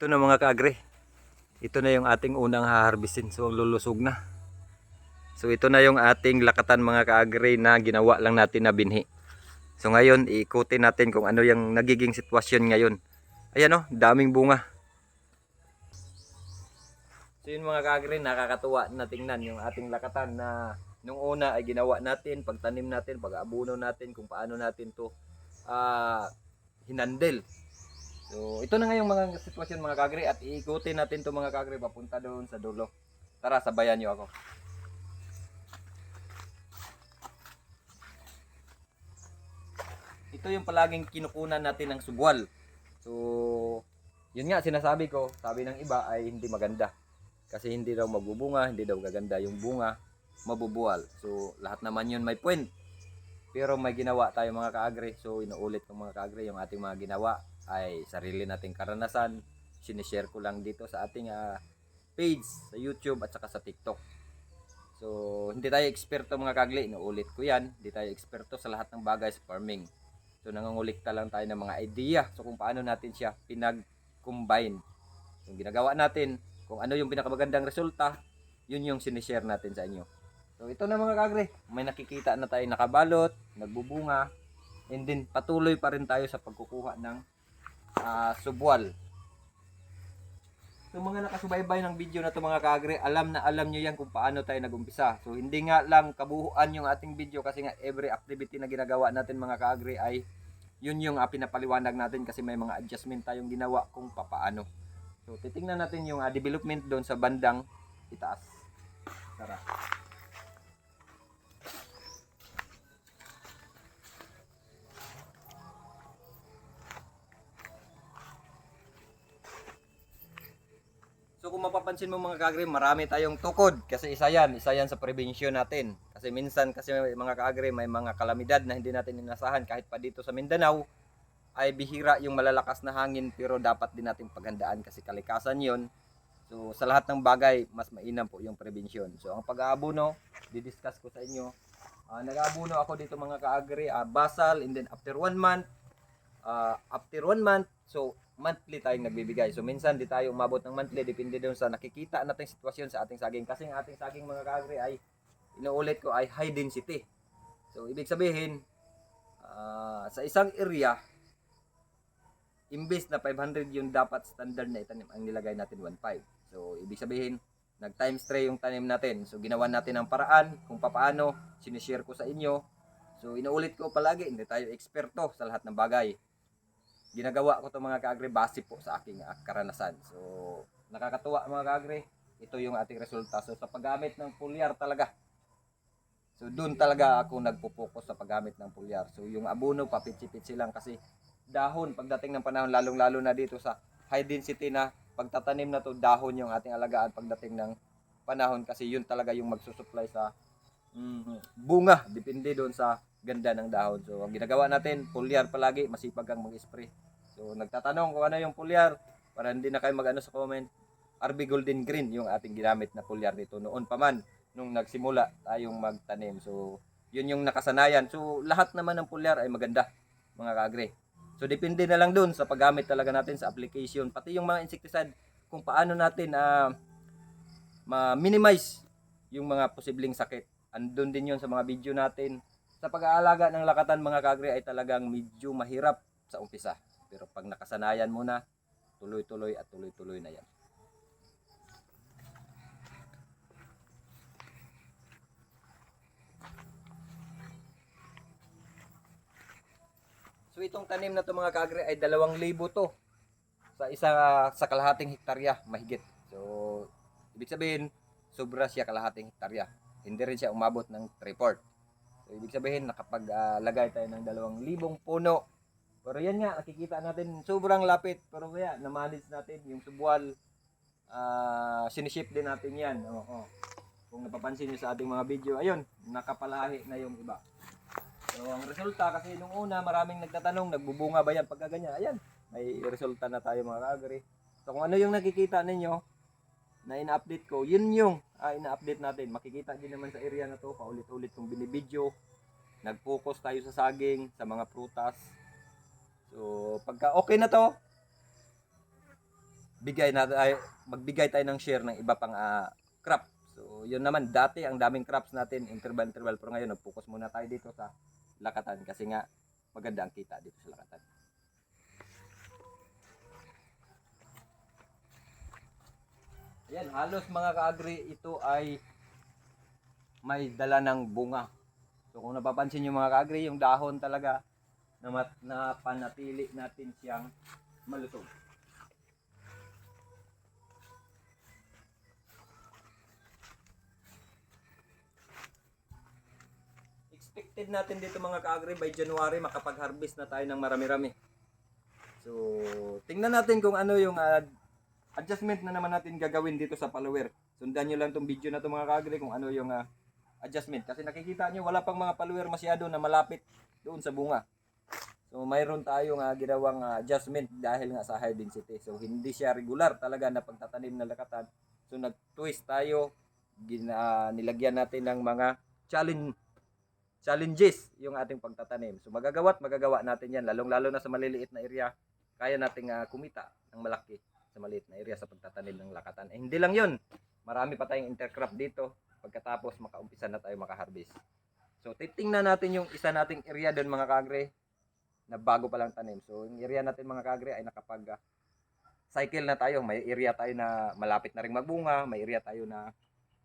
Ito na mga kaagre. Ito na yung ating unang haharbisin. So lulusog na. So ito na yung ating lakatan mga kaagre na ginawa lang natin na binhi. So ngayon iikutin natin kung ano yung nagiging sitwasyon ngayon. Ayan o, daming bunga. So yun mga kaagre, nakakatuwa na tingnan yung ating lakatan na nung una ay ginawa natin, pagtanim natin, pag-abuno natin, kung paano natin to ah hinandel. So, ito na nga yung mga sitwasyon mga kagre at iikutin natin to mga kagre papunta doon sa dulo. Tara, sabayan niyo ako. Ito yung palaging kinukunan natin ng subwal. So, yun nga sinasabi ko, sabi ng iba ay hindi maganda. Kasi hindi daw magbubunga, hindi daw gaganda yung bunga, mabubuwal. So, lahat naman yun may point. Pero may ginawa tayo mga kaagre. So, inuulit ko mga kaagre yung ating mga ginawa ay sarili nating karanasan. Sinishare ko lang dito sa ating ah, page sa YouTube at saka sa TikTok. So, hindi tayo eksperto mga kagli. Inuulit ko yan. Hindi tayo eksperto sa lahat ng bagay sa farming. So, nangungulikta lang tayo ng mga idea. So, kung paano natin siya pinag-combine. Yung ginagawa natin, kung ano yung pinakamagandang resulta, yun yung sinishare natin sa inyo. So ito na mga kagre, may nakikita na tayo nakabalot, nagbubunga, and then patuloy pa rin tayo sa pagkukuha ng ah, subwal. So mga nakasubaybay ng video na to mga kagre, alam na alam nyo yan kung paano tayo nagumpisa. So hindi nga lang kabuuan yung ating video kasi nga every activity na ginagawa natin mga kagre ay yun yung ah, pinapaliwanag natin kasi may mga adjustment tayong ginawa kung papaano. So titingnan natin yung ah, development doon sa bandang itaas. Tara. Kung mapapansin mo mga kagre, marami tayong tukod kasi isa yan, isa yan sa prevention natin. Kasi minsan kasi mga kagre may mga kalamidad na hindi natin inasahan kahit pa dito sa Mindanao ay bihira yung malalakas na hangin pero dapat din natin paghandaan kasi kalikasan yon. So sa lahat ng bagay, mas mainam po yung prevention. So ang pag-aabuno, didiscuss ko sa inyo. Ah, nag-aabuno ako dito mga kaagre, ah, basal and then after one month, ah, after one month, so monthly tayong nagbibigay. So minsan di tayo umabot ng monthly, depende doon sa nakikita nating sitwasyon sa ating saging. Kasi ang ating saging mga kaagre ay, inuulit ko, ay high density. So ibig sabihin, ah, sa isang area, imbes na 500 yung dapat standard na itanim, ang nilagay natin 1.5. So, ibig sabihin, nag times 3 yung tanim natin. So, ginawa natin ang paraan kung paano, sinishare ko sa inyo. So, inuulit ko palagi, hindi tayo eksperto sa lahat ng bagay. Ginagawa ko to mga kaagre base po sa aking ah, karanasan. So, nakakatuwa mga kaagre. Ito yung ating resulta. So, sa paggamit ng pulyar talaga. So, doon talaga ako nagpo-focus sa paggamit ng pulyar. So, yung abono, papitsi-pitsi kasi dahon pagdating ng panahon lalong-lalo na dito sa high density na pagtatanim na to dahon yung ating alagaan pagdating ng panahon kasi yun talaga yung magsusupply sa mm, bunga depende doon sa ganda ng dahon. So ang ginagawa natin pulyar palagi masipag kang mag-spray. So nagtatanong kung ano yung pulyar para hindi na kayo mag-ano sa comment RB Golden Green yung ating ginamit na pulyar dito. Noon pa man nung nagsimula tayong magtanim. So yun yung nakasanayan. So lahat naman ng pulyar ay maganda mga kaagre So depende na lang dun sa paggamit talaga natin sa application. Pati yung mga insecticide kung paano natin ah ma-minimize yung mga posibleng sakit. Andun din yun sa mga video natin. Sa pag-aalaga ng lakatan mga kagre ay talagang medyo mahirap sa umpisa. Pero pag nakasanayan mo na, tuloy-tuloy at tuloy-tuloy na yan. So itong tanim na to mga kagre ay dalawang libo to sa isa sa kalahating hektarya mahigit. So ibig sabihin sobra siya kalahating hektarya. Hindi rin siya umabot ng 3/4. So ibig sabihin nakapaglagay tayo ng dalawang libong puno. Pero yan nga nakikita natin sobrang lapit pero kaya na-manage natin yung subwal ah siniship din natin yan. Oo. Kung napapansin niyo sa ating mga video, ayun, nakapalahi na yung iba. So, ang resulta kasi nung una maraming nagtatanong, nagbubunga ba yan pagka ganyan? Ayan, may resulta na tayo mga kagre. So, kung ano yung nakikita ninyo na ina-update ko, yun yung ah, ina-update natin. Makikita din naman sa area na to, paulit-ulit kong binibidyo. Nag-focus tayo sa saging, sa mga prutas. So, pagka okay na to, bigay na ay, magbigay tayo ng share ng iba pang ah, crop. So, yun naman dati ang daming crops natin interval interval pero ngayon nag-focus muna tayo dito sa lakatan kasi nga maganda ang kita dito sa lakatan. Ayan, halos mga kaagri, ito ay may dala ng bunga. So kung napapansin nyo mga kaagri, yung dahon talaga na, mat, na panatili natin siyang malusog. Expected natin dito mga kaagri by January makapag-harvest na tayo ng marami-rami. So, tingnan natin kung ano yung ah, adjustment na naman natin gagawin dito sa follower. Sundan nyo lang tong video na to mga kaagri kung ano yung ah, adjustment. Kasi nakikita nyo, wala pang mga follower masyado na malapit doon sa bunga. So mayroon tayong uh, ginawang ah, adjustment dahil nga sa high density. So hindi siya regular talaga na pagtatanim na lakatan. So nag-twist tayo, gina, nilagyan natin ng mga challenge challenges yung ating pagtatanim. So magagawa't magagawa natin yan, lalong-lalo na sa maliliit na area. Kaya nating ah, kumita ng malaki sa maliit na area sa pagtatanim ng lakatan. Eh, hindi lang yun. Marami pa tayong intercrop dito. Pagkatapos makaumpisa na tayo makaharvest. So titingnan natin yung isa nating area doon mga kagre na bago pa lang tanim. So yung area natin mga kagre ay nakapag ah, cycle na tayo. May area tayo na malapit na ring magbunga, may area tayo na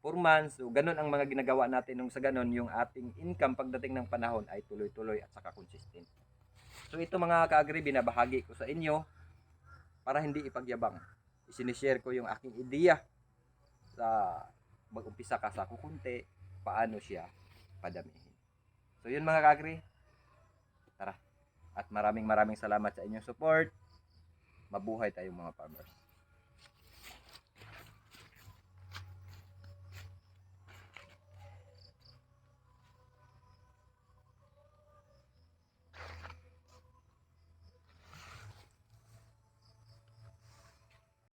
4 months. So ganun ang mga ginagawa natin nung sa ganun yung ating income pagdating ng panahon ay tuloy-tuloy at saka consistent. So ito mga kaagri binabahagi ko sa inyo para hindi ipagyabang. Isinishare ko yung aking ideya sa mag-umpisa ka sa kukunti, paano siya padamihin. So yun mga kaagri, tara. At maraming maraming salamat sa inyong support. Mabuhay tayong mga farmers.